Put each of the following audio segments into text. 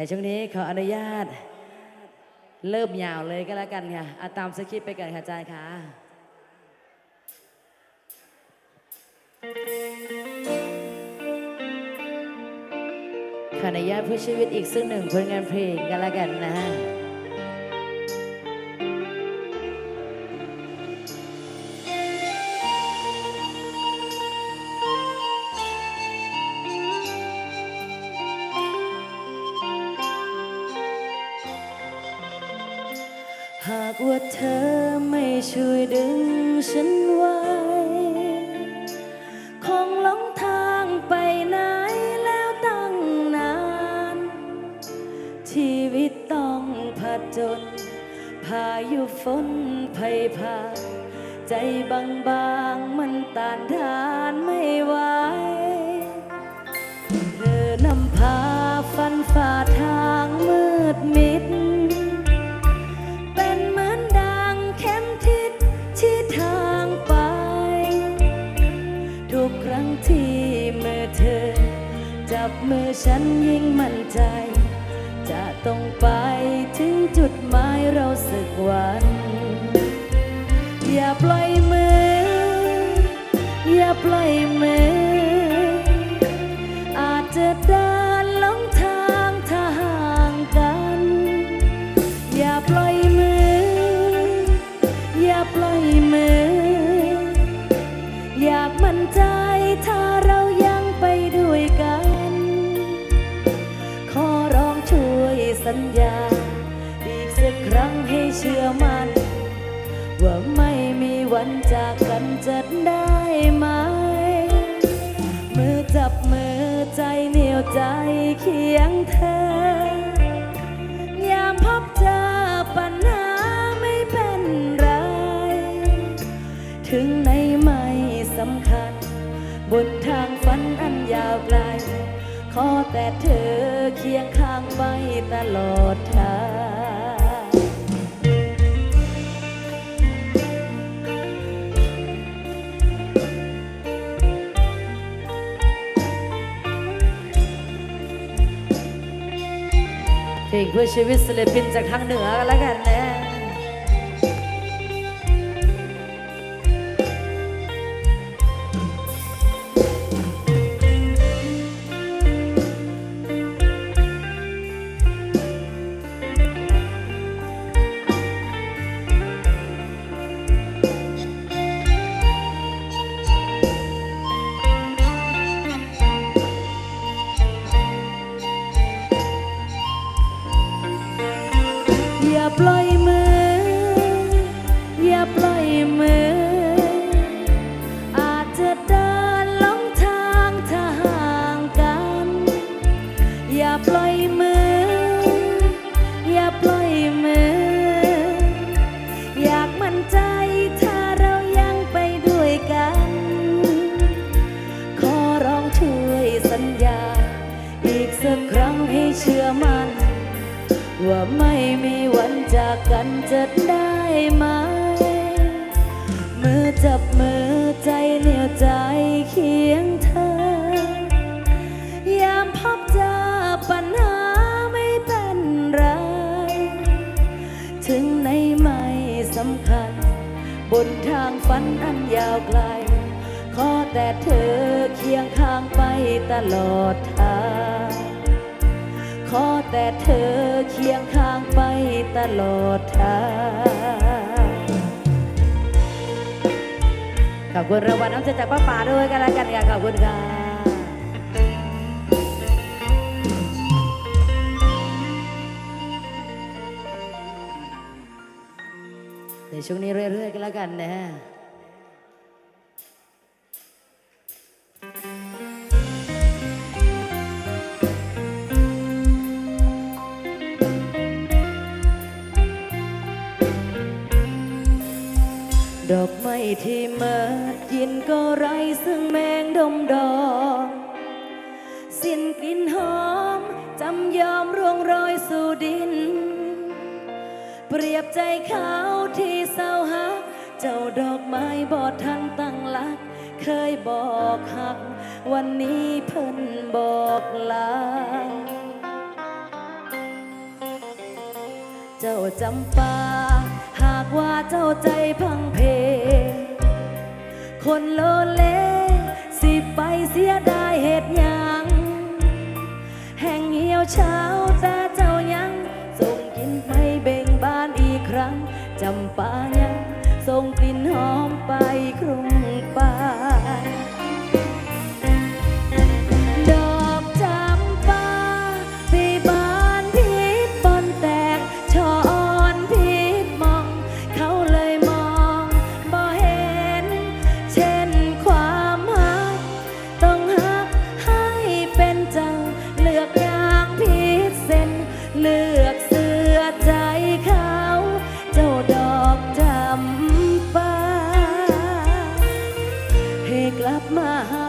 แต่ช่วงนี้ขออนุญาต เริ่มยาวเลยก็แล้วกันค่ะอาตามสคริปต์ไปกันค่ะอาจารย์ค่ะขออนุญาตผู้ชีวิตอีกซึ่งหนึ่งผลงานเพลงกันแล้วกันนะ ว่าเธอไม่ช่วยดึงฉันไว้ คงหลงทางไปไหนแล้วตั้งนาน ชีวิตต้องผจญพายุฝนภัยพา ใจบางบางๆมันต้านทานไม่ไหว เธอนำพาฟันฝ่า เมื่อฉันยิ่งมั่นใจ จะต้องไปถึงจุดหมายเราสึกวัน อย่าปล่อยมือ อย่าปล่อยมือ วันจากกันจะได้ไหม มือจับมือใจเหนียวใจเคียงเธอยามพบเจอปัญหาไม่เป็นไร ถึงในไม่สำคัญ บนทางฝันอันยาวไกล ขอแต่เธอเคียงข้างไปตลอดทาง งเพื่อชีวิตศิลปินจากทางเหนือกันแล้วกัน ฝันอันยาวไกล ขอแต่เธอเคียงข้างไปตลอดทาง ขอแต่เธอเคียงข้างไปตลอดทาง ขอบคุณรางวัลน้ำใจจากป้าป่าด้วยกันแล้วกันค่ะขอบคุณค่ะในช่วงนี้เรื่อยๆกันแล้วกันนะด ที่เมิดกินก็ไรซึ่งแมงดมดอกสิ้นกลิ่นหอม จำยอมร่วงโรยสู่ดิน เปรียบใจเขาที่เศร้าหัก เจ้าดอกไม้บอดทันตั้งลัก เคยบอกหัก วันนี้เพิ่นบอกลาเจ้าจำปา หากว่าเจ้าใจพังเพ คนโลเล สิไปเสียดายเหตุยัง แห่งเหี่ยวเช้า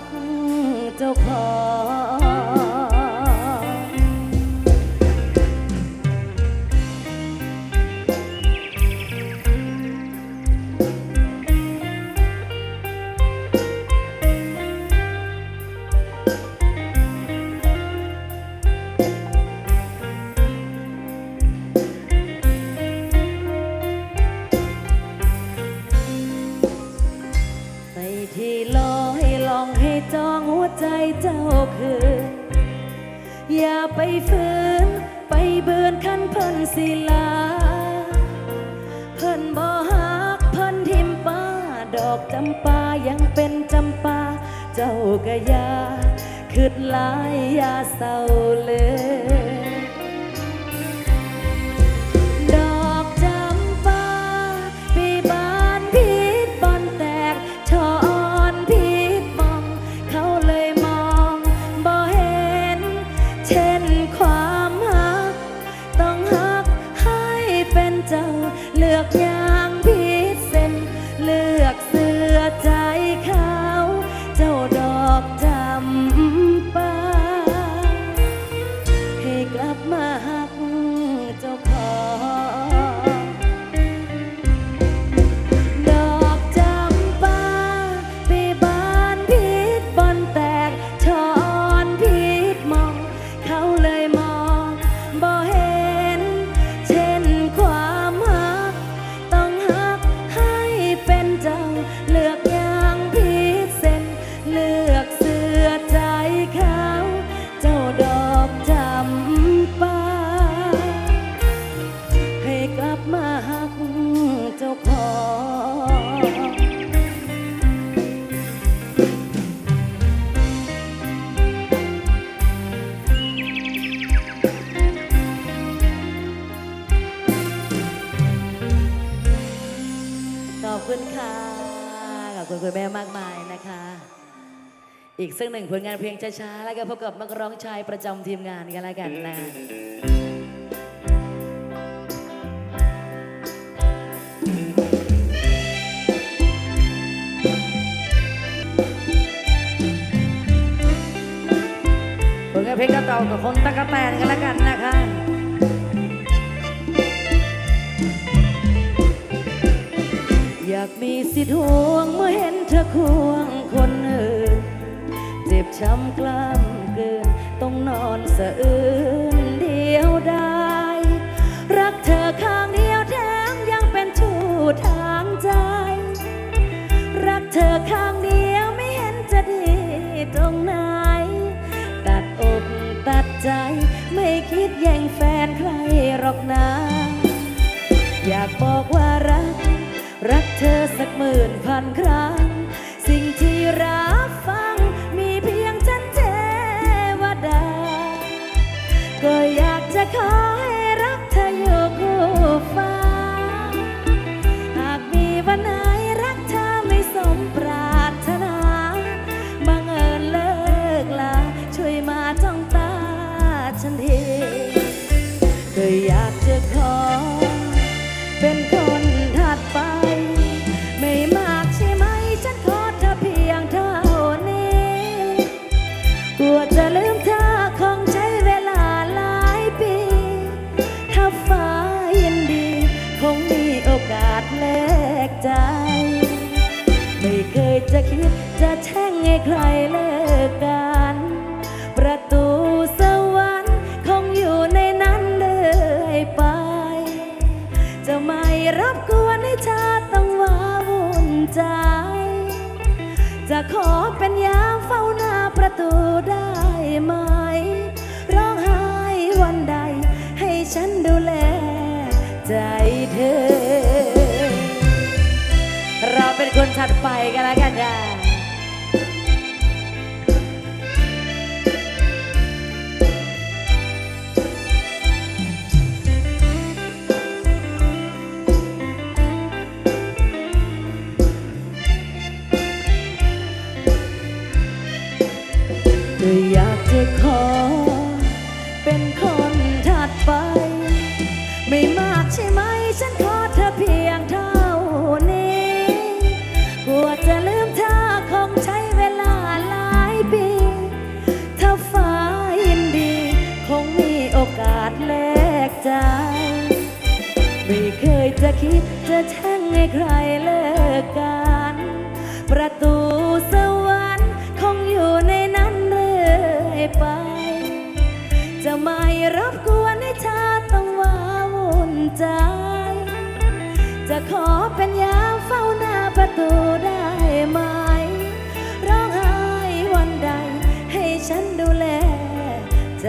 กเจ้าของ เจ้าคืนอย่าไปฝืนไปเบือนขั้นเพิ่นศิลา เพิ่นบ่ฮักเพิ่นทิมป้า ดอกจำปายังเป็นจำปา เจ้ากะยาคืดลายยาเศร้าเลย คุณแม่มากมายนะคะ อีกสักหนึ่งผลงานเพลงช้าๆ แล้วก็พบกับนักร้องชายประจำทีมงานกันแล้วกันนะผลงานเพลงก็ต่อกับคนตะกะแตนกันแล้วกันนะคะากมีสิทธิ์ห่วงเมื่อเห็นเธอควงคนอื่น เจ็บช้ำกล้ามเกิน ต้องนอนสะอื้นเดียวได้ รักเธอข้างเดียวแถมยังเป็นชู้ทางใจ รักเธอข้างเดียวไม่เห็นจะดีตรงไหน ตัดอกตัดใจ ไม่คิดแย่งแฟนใครหรอกนะ อยากบอกว่ารัก รักเธอสักหมื่นพันครั้ง สิ่งที่รับฟังมีเพียงฉันเทวดา ก็อยากจะขอใรเลิกกัน ประตูสวรรค์คงอยู่ในนั้นเลยไป จะไม่รับกวนให้เธอต้องว้าวุ่นใจ จะขอเป็นยามเฝ้าหน้าประตูได้ไหม ร้องไห้วันใด ให้ฉันดูแลใจเธอ เราเป็นคนถัดไปกันแล้วกันค่ะ คิดจะแช่งให้ใครเลิกกัน ประตูสวรรค์คงอยู่ในนั้นเรื่อยไป จะไม่รบกวนให้เธอต้องว้าวุ่นใจ จะขอเป็นยามเฝ้าหน้าประตูได้ไหม ร้องไห้วันใดให้ฉันดูแลใจ